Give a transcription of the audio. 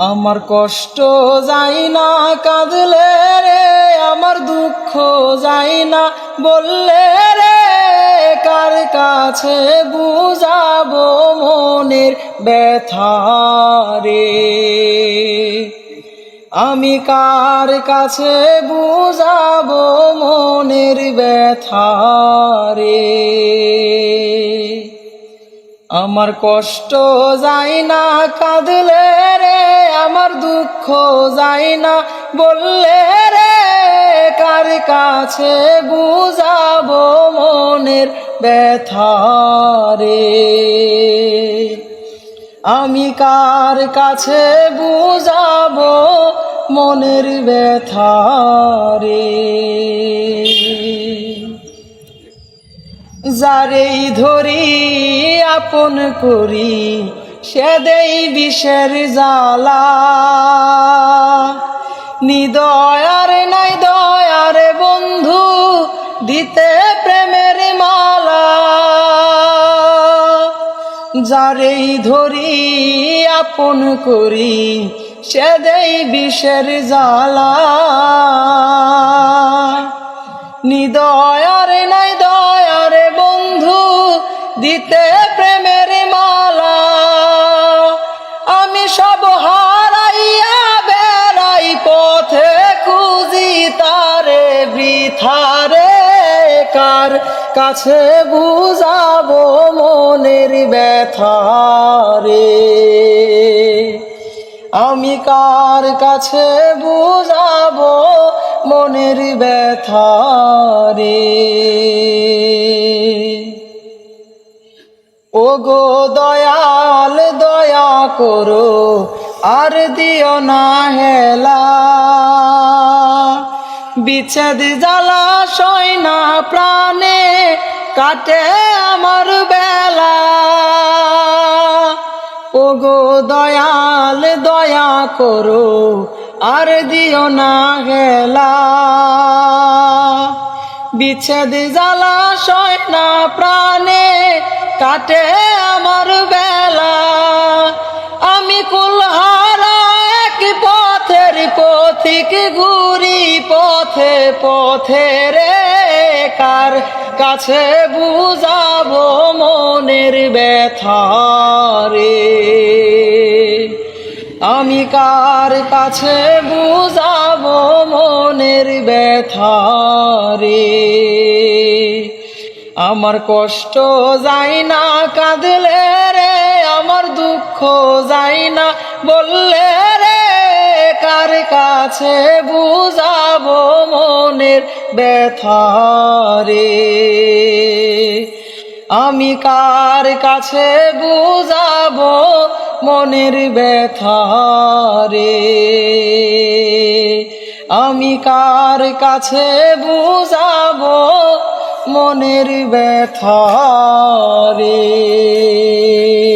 আমার কষ্ট যাই না কাঁদলে রে, আমার দুঃখ যাই না বললে রে, কার কাছে বুঝাবো মনের ব্যথা রে? আমি কার কাছে বুঝাবো মনের ব্যথা আমার কষ্ট যায় না কাঁদলে রে, আমার দুঃখ যায় না বললে রে, কার কাছে বুঝাবো মনের ব্যথা রে? আমি কার কাছে বুঝাবো মনের ব্যথা যারেই ধরি আপন করি, সে দেই বিষের জ্বালা। নিদয়ার নাই দয়ার বন্ধু, দিতে প্রেমের মালা। যারেই ধরি আপন করি, সে দেই বিষের জ্বালা। নিদয়ার দিতে প্রেমের মালা। আমি সব হারাইয়া বেড়াই পথে খুঁজি তারে বৃথারে কার কাছে বুঝাবো মনের ব্যথা রে। আমি কার কাছে বুঝাবো মনের ব্যথা গো দয়াল, দয়া করো, আর দিও না হেলা। বিচ্ছেদ জ্বালা সয় না প্রাণে কাটে আমার বেলা। ও গো দয়াল, দয়া করো, আর দিও না হেলা। বিচ্ছেদ জ্বালা সয় না প্রাণে কাটে আমার বেলা। আমি কুলহারা এক পথের পথিক ঘুরি পথে পথে রে। কার কাছে বুঝাবো মনের ব্যথা রে? আমি কার কাছে বুঝাবো মনের ব্যথা রে? আমার কষ্ট যায় না, কাঁদলে রে, আমার দুঃখ যায় না। বললে রে, কার কাছে বুঝাবো মনের ব্যথা রে? আমি কার কাছে বুঝাবো মনের ব্যথা রে? আমি কার কাছে বুঝাবো মনের ব্যথা রে।